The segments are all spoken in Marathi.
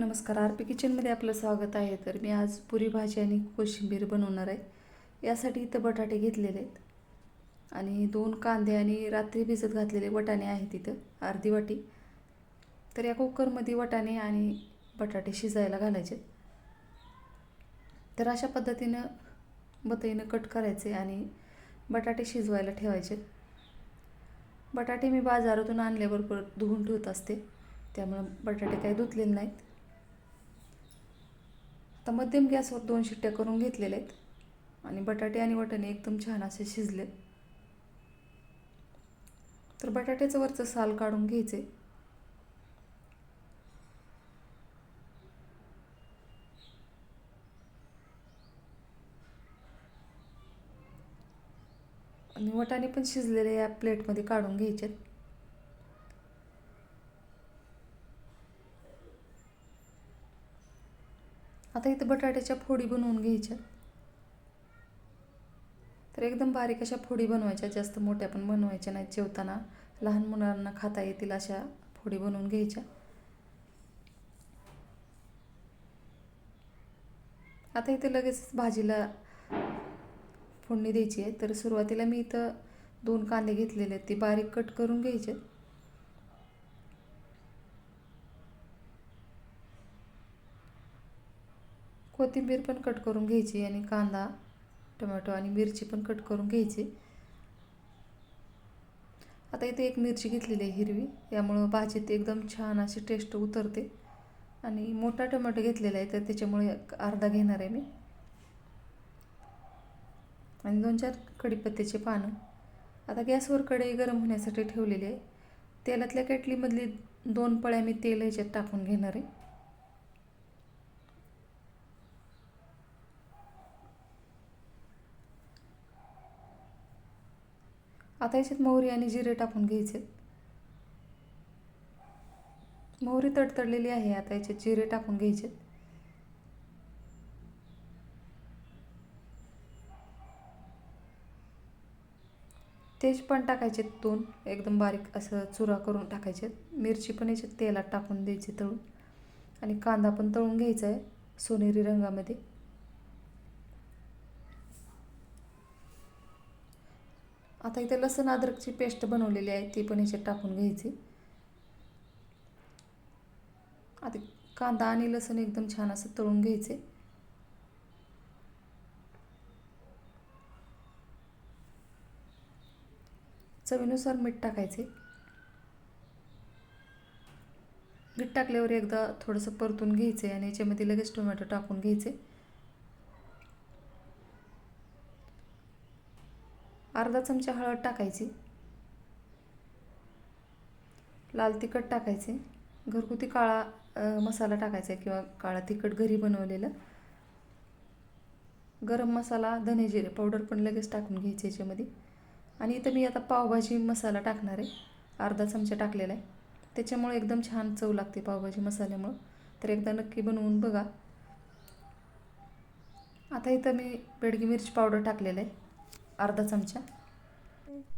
नमस्कार आर पी किचनमध्ये आपलं स्वागत आहे. तर मी आज पुरी भाजी आणि कोशिंबीर बनवणार आहे. यासाठी इथं बटाटे घेतलेले आहेत. आणि दोन कांदे आणि रात्री भिजत घातलेले वटाणे आहेत इथं अर्धी वाटी. तर या कुकरमध्ये वटाणे आणि बटाटे शिजायला घालायचे. तर अशा पद्धतीनं बतईनं कट करायचे आणि बटाटे शिजवायला ठेवायचे. बटाटे मी बाजारातून आणल्याबरोबर धुवून ठेवत असते. त्यामुळं बटाटे काही धुतलेले नाहीत. आता मध्यम गॅसवर दोन शिट्ट्या करून घेतलेल्या आहेत. आणि बटाटे आणि वटाणे एकदम छान असे शिजले. तर बटाट्याचं वरचं साल काढून घ्यायचे. आणि वटाणे पण शिजलेले या प्लेटमध्ये काढून घ्यायचे आहेत आता इथं बटाट्याच्या फोडी बनवून घ्यायच्या. तर एकदम बारीक अशा फोडी बनवायच्या जास्त मोठ्या पण बनवायच्या नाहीत जेवताना. लहान मुलांना खाता येतील अशा फोडी बनवून घ्यायच्या. आता इथे लगेच भाजीला फोडणी द्यायची आहे. तर सुरुवातीला मी इथं दोन कांदे घेतलेले आहेत. ते बारीक कट करून घ्यायचे कोथिंबीर पण कट करून घ्यायची आणि कांदा टोमॅटो आणि मिरची पण कट करून घ्यायची. आता इथे एक मिरची घेतलेली आहे हिरवी यामुळं भाजीत एकदम छान अशी टेस्ट उतरते. आणि मोठा टोमॅटो घेतलेला आहे तर त्याच्यामुळे अर्धा घेणार आहे मी. आणि दोन चार कढीपत्त्याचे पानं. आता गॅसवर कढई गरम होण्यासाठी ठेवलेली आहे. तेलातल्या केटलीमधली दोन पळ्या मी तेल ह्याच्यात टाकून घेणार आहे. आता याच्यात मोहरी आणि जिरे टाकून घ्यायचे मोहरी तडतडलेली आहे आता याच्यात जिरे टाकून घ्यायचे तेज पण टाकायचे दोन एकदम बारीक असं चुरा करून टाकायचे मिरची पण याच्यात तेलात टाकून द्यायची तळून. आणि कांदा पण तळून घ्यायचा आहे सोनेरी रंगामध्ये. आता इथे लसण अद्रकची पेस्ट बनवलेली आहे ती पण ह्याच्यात टाकून घ्यायची. आता कांदा आणि लसूण एकदम छान असं तळून घ्यायचे. चवीनुसार मीठ टाकायचे. मीठ टाकल्यावर एकदा थोडंसं परतून घ्यायचे आणि याच्यामध्ये लगेच टोमॅटो टाकून घ्यायचे. अर्धा चमचा हळद टाकायची. लाल तिखट टाकायचे. घरगुती काळा मसाला टाकायचा किंवा काळा तिखट घरी बनवलेलं. गरम मसाला धने जिरे पावडर पण लगेच टाकून घ्यायचे याच्यामध्ये. आणि इथं मी आता पावभाजी मसाला टाकणार आहे. अर्धा चमचा टाकलेला आहे. त्याच्यामुळे एकदम छान चव लागते पावभाजी मसाल्यामुळं. तर एकदा नक्की बनवून बघा. आता इथं मी बेडगी मिरची पावडर टाकलेलं आहे. अर्धा चमचा.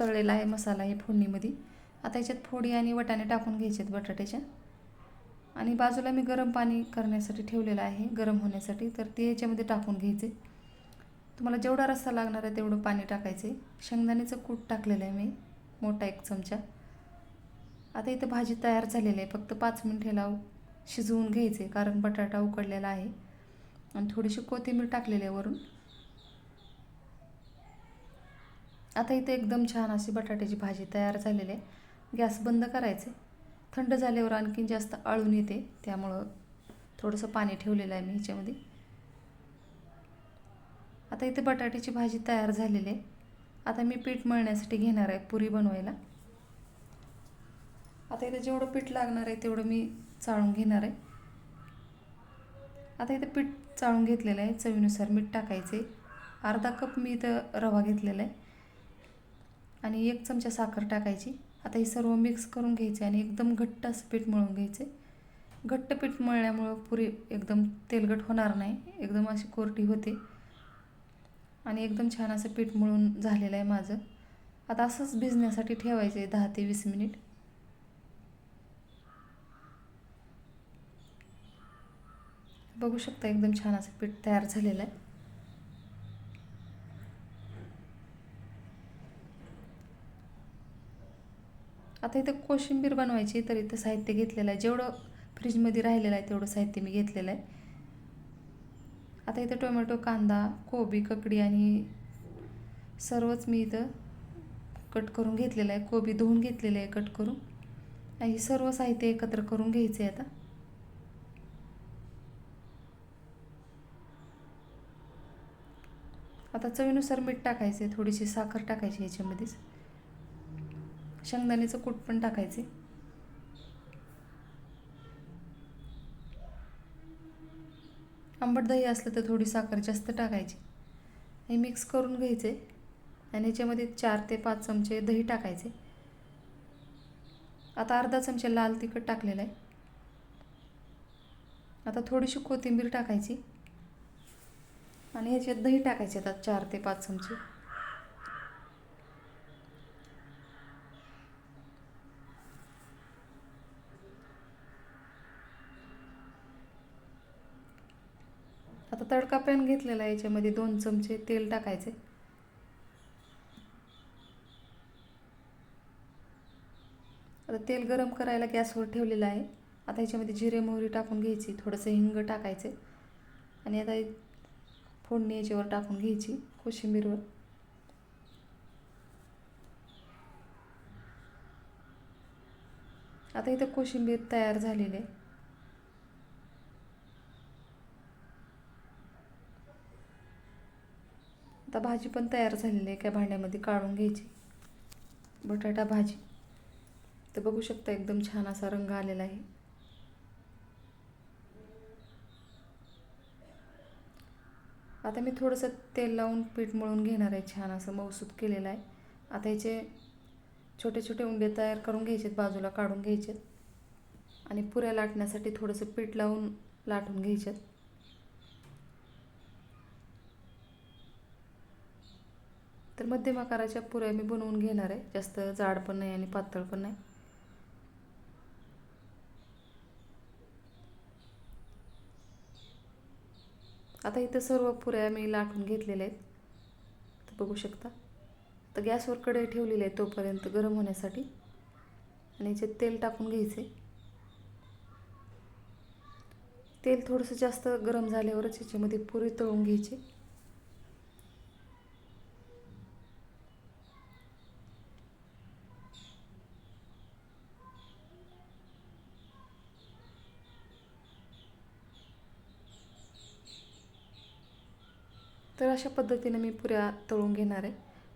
तळलेला आहे मसाला हे फोडणीमध्ये. आता याच्यात फोडी आणि वटाणे टाकून घ्यायचे आहेत बटाट्याच्या. आणि बाजूला मी गरम पाणी करण्यासाठी ठेवलेलं आहे गरम होण्यासाठी. तर ते याच्यामध्ये टाकून घ्यायचे. तुम्हाला जेवढा रस्सा लागणार आहे तेवढं पाणी टाकायचे. शेंगदाण्याचं कूट टाकलेलं आहे मी मोठा एक चमचा. आता इथं भाजी तयार झालेली आहे. फक्त पाच मिनिट ह्याला शिजवून घ्यायचे कारण बटाटा उकडलेला आहे. आणि थोडीशी कोथिंबीर टाकलेली आहे वरून. आता इथे एकदम छान अशी बटाट्याची भाजी तयार झालेली आहे. गॅस बंद करायचे थंड झाल्यावर आणखीन जास्त आळून येते. त्यामुळं थोडंसं पाणी ठेवलेलं आहे मी ह्याच्यामध्ये. आता इथे बटाट्याची भाजी तयार झालेली आहे. आता मी पीठ मळण्यासाठी घेणार आहे पुरी बनवायला. आता इथे जेवढं पीठ लागणार आहे तेवढं मी चाळून घेणार आहे. आता इथं पीठ चाळून घेतलेलं आहे. चवीनुसार मीठ टाकायचे अर्धा कप मी इथं रवा घेतलेला आहे. आणि एक चमचा साखर टाकायची. आता हे सर्व मिक्स करून घ्यायचे आणि एकदम घट्ट असं पीठ मळून घ्यायचे. घट्ट पीठ मळल्यामुळं पुरी एकदम तेलगट होणार नाही. एकदम अशी कोरटी होते. आणि एकदम छान असं पीठ मळून झालेलं आहे माझं. आता असंच भिजण्यासाठी ठेवायचे दहा ते वीस मिनिट. बघू शकता एकदम छान असं पीठ तयार झालेलं आहे. आता इथं कोशिंबीर बनवायची तर इथं साहित्य घेतलेलं आहे. जेवढं फ्रीजमध्ये राहिलेलं आहे तेवढं साहित्य मी घेतलेलं आहे. आता इथं टोमॅटो कांदा कोबी ककडी आणि सर्वच मी इथं कट करून घेतलेलं आहे. कोबी धुवून घेतलेलं आहे कट करून. आणि हे सर्व साहित्य एकत्र करून घ्यायचं आहे आता. आता चवीनुसार मीठ टाकायचं आहे. थोडीशी साखर टाकायची याच्यामध्येच. शेंगदाण्याचं कूट पण टाकायचे. आंबट दही असलं तर थोडी साखर जास्त टाकायची. हे मिक्स करून घ्यायचे आणि याच्यामध्ये चार ते पाच चमचे दही टाकायचे. आता अर्धा चमचा लाल तिखट टाकलेलं आहे. आता थोडीशी कोथिंबीर टाकायची. आणि ह्याच्यात दही टाकायचे आता चार ते पाच चमचे. आता तडका पॅन घेतलेला याच्यामध्ये दोन चमचे तेल टाकायचे. आता तेल गरम करायला गॅसवर ठेवलेलं आहे. आता ह्याच्यामध्ये जिरे मोहरी टाकून घ्यायची थोडंसं हिंग टाकायचे. आणि आता फोडणी याच्यावर टाकून घ्यायची कोशिंबीरवर. आता इथं कोशिंबीर तयार झालेली आहे. आता भाजी पण तयार झालेली आहे काय भांड्यामध्ये काढून घ्यायची. बटाटा भाजी. तर बघू शकता एकदम छान असा रंग आलेला आहे. आता मी थोडंसं तेल लावून पीठ मळून घेणार आहे छान असं मौसूद केलेलं आहे. आता याचे छोटे छोटे उंडे तयार करून घ्यायचेत बाजूला काढून घ्यायचेत. आणि पुऱ्या लाटण्यासाठी थोडंसं पीठ लावून लाटून घ्यायचेत. तर मध्यम आकाराच्या पुऱ्या मी बनवून घेणार आहे. जास्त जाड पण नाही आणि पातळ पण नाही. आता इथं सर्व पुऱ्या मी लाटून घेतलेल्या आहेत. तर बघू शकता. तर गॅसवर कढई ठेवलेली आहे तोपर्यंत गरम होण्यासाठी. आणि याच्यात तेल टाकून घ्यायचे. तेल थोडंसं जास्त गरम झाल्यावरच याच्यामध्ये पुरी तळून घ्यायची. तर अशा पद्धतीनं मी पुऱ्या तळून घेणार आहे.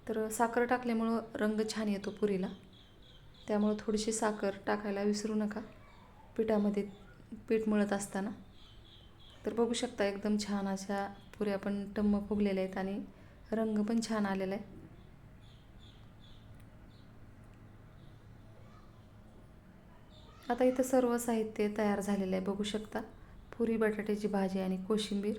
तर साखर टाकल्यामुळं रंग छान येतो पुरीला. त्यामुळं थोडीशी साखर टाकायला विसरू नका. पिठामध्ये पीठ मळत असताना. तर बघू शकता एकदम छान अशा पुऱ्या पण टम्म फुगलेल्या आहेत आणि रंग पण छान आलेला आहे. आता इथं सर्व साहित्य तयार झालेलं आहे. बघू शकता पुरी बटाट्याची भाजी आणि कोशिंबीर.